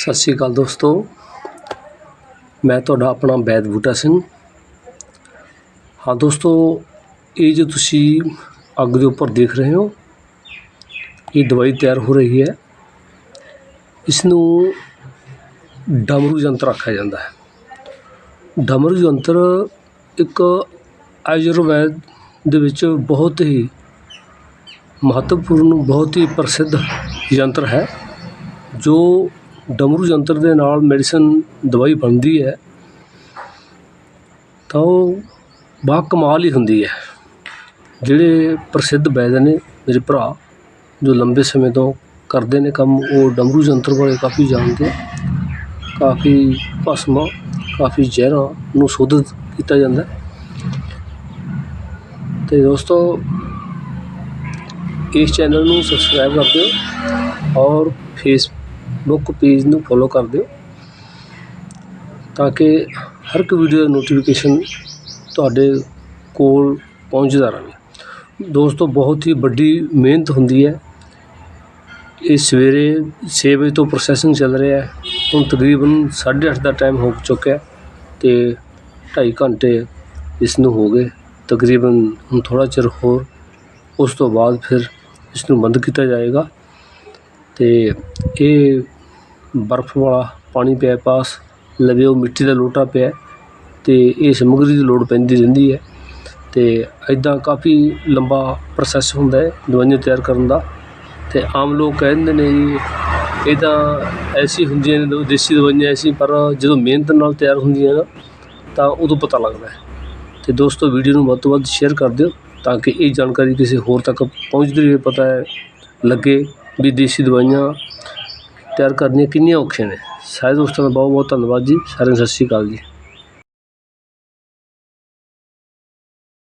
ਸਤਿ ਸ਼੍ਰੀ ਅਕਾਲ ਦੋਸਤੋ। ਮੈਂ ਤੁਹਾਡਾ ਆਪਣਾ ਵੈਦ ਬੂਟਾ ਸਿੰਘ। ਹਾਂ ਦੋਸਤੋ, ਇਹ ਜੋ ਤੁਸੀਂ ਅੱਗ ਦੇ ਉੱਪਰ ਦੇਖ ਰਹੇ ਹੋ, ਇਹ ਦਵਾਈ ਤਿਆਰ ਹੋ ਰਹੀ ਹੈ। ਇਸ ਨੂੰ ਡਮਰੂ ਯੰਤਰ ਆਖਿਆ ਜਾਂਦਾ ਹੈ। ਡਮਰੂ ਯੰਤਰ ਇੱਕ ਆਯੁਰਵੈਦ ਦੇ ਵਿੱਚ ਬਹੁਤ ਹੀ ਮਹੱਤਵਪੂਰਨ, ਬਹੁਤ ਹੀ ਪ੍ਰਸਿੱਧ ਯੰਤਰ ਹੈ, ਜੋ ਡਮਰੂ ਯੰਤਰ ਦੇ ਨਾਲ ਮੈਡੀਸਨ ਦਵਾਈ ਬਣਦੀ ਹੈ, ਤਾਂ ਉਹ ਬਾ ਕਮਾਲ ਹੀ ਹੁੰਦੀ ਹੈ ਜਿਹੜੇ ਪ੍ਰਸਿੱਧ ਵੈਦ ਨੇ, ਮੇਰੇ ਭਰਾ, ਜੋ ਲੰਬੇ ਸਮੇਂ ਤੋਂ ਕਰਦੇ ਨੇ ਕੰਮ, ਉਹ ਡਮਰੂ ਯੰਤਰ ਬਾਰੇ ਕਾਫੀ ਜਾਣਦੇ ਕਾਫੀ ਭਸਮਾਂ, ਕਾਫੀ ਜ਼ਹਿਰਾਂ ਨੂੰ ਸ਼ੋਧਿਤ ਕੀਤਾ ਜਾਂਦਾ ਹੈ। ਤੇ ਦੋਸਤੋ, ਇਸ ਚੈਨਲ ਨੂੰ ਸਬਸਕ੍ਰਾਈਬ ਕਰ ਦਿਓ ਔਰ ਫੇਸ ਬੁੱਕ ਪੇਜ ਨੂੰ ਫੋਲੋ ਕਰ ਦਿਓ ਤਾਂ ਕਿ ਹਰ ਇੱਕ ਵੀਡੀਓ ਦਾ ਨੋਟੀਫਿਕੇਸ਼ਨ ਤੁਹਾਡੇ ਕੋਲ ਪਹੁੰਚਦਾ ਰਹੇ। ਦੋਸਤੋ, ਬਹੁਤ ਹੀ ਵੱਡੀ ਮਿਹਨਤ ਹੁੰਦੀ ਹੈ। ਇਹ ਸਵੇਰੇ 6 ਵਜੇ ਤੋਂ ਪ੍ਰੋਸੈਸਿੰਗ ਚੱਲ ਰਿਹਾ ਹੈ। ਹੁਣ ਤਕਰੀਬਨ 8:30 ਦਾ ਟਾਈਮ ਹੋ ਚੁੱਕਿਆ ਹੈ ਤੇ 2.5 ਘੰਟੇ ਇਸ ਨੂੰ ਹੋ ਗਏ। ਤਕਰੀਬਨ ਹੁਣ ਥੋੜ੍ਹਾ ਚਿਰ ਹੋਰ, ਉਸ ਤੋਂ ਬਾਅਦ ਫਿਰ ਇਸ ਨੂੰ ਬੰਦ ਕੀਤਾ ਜਾਏਗਾ। ਤੇ ਇਹ ਬਰਫ਼ ਵਾਲਾ ਪਾਣੀ ਪਿਆ ਪਾਸ, ਲਵੇ ਉਹ ਮਿੱਟੀ ਦਾ ਲੋਟਾ ਪਿਆ ਅਤੇ ਇਹ ਸਮੱਗਰੀ ਦੀ ਲੋੜ ਪੈਂਦੀ ਰਹਿੰਦੀ ਹੈ ਅਤੇ ਇੱਦਾਂ ਕਾਫੀ ਲੰਬਾ ਪ੍ਰੋਸੈਸ ਹੁੰਦਾ ਹੈ ਦਵਾਈਆਂ ਤਿਆਰ ਕਰਨ ਦਾ ਅਤੇ ਆਮ ਲੋਕ ਕਹਿ ਦਿੰਦੇ ਨੇ ਜੀ ਇਹ ਤਾਂ ਐਸੀ ਹੁੰਦੀਆਂ ਨੇ ਦੇਸੀ ਦਵਾਈਆਂ ਐਸੀ, ਪਰ ਜਦੋਂ ਮਿਹਨਤ ਨਾਲ ਤਿਆਰ ਹੁੰਦੀਆਂ ਨਾ, ਤਾਂ ਉਦੋਂ ਪਤਾ ਲੱਗਦਾ ਹੈ। ਤੇ ਦੋਸਤੋ, ਵੀਡੀਓ ਨੂੰ ਵੱਧ ਤੋਂ ਵੱਧ ਸ਼ੇਅਰ ਕਰ ਦਿਓ ਤਾਂ ਕਿ ਇਹ ਜਾਣਕਾਰੀ ਕਿਸੇ ਹੋਰ ਤੱਕ ਪਹੁੰਚਦੀ ਰਹੇ, ਪਤਾ ਹੈ, ਲੱਗੇ। ਵੀ ਦੇਸੀ ਦਵਾਈਆਂ ਤਿਆਰ ਕਰਨੀਆਂ ਕਿੰਨੀਆਂ ਔਖੀਆਂ ਨੇ। ਸਾਰੇ ਦੋਸਤਾਂ ਦਾ ਬਹੁਤ ਬਹੁਤ ਧੰਨਵਾਦ ਜੀ। ਸਾਰਿਆਂ ਨੂੰ ਸਤਿ ਸ਼੍ਰੀ ਅਕਾਲ ਜੀ।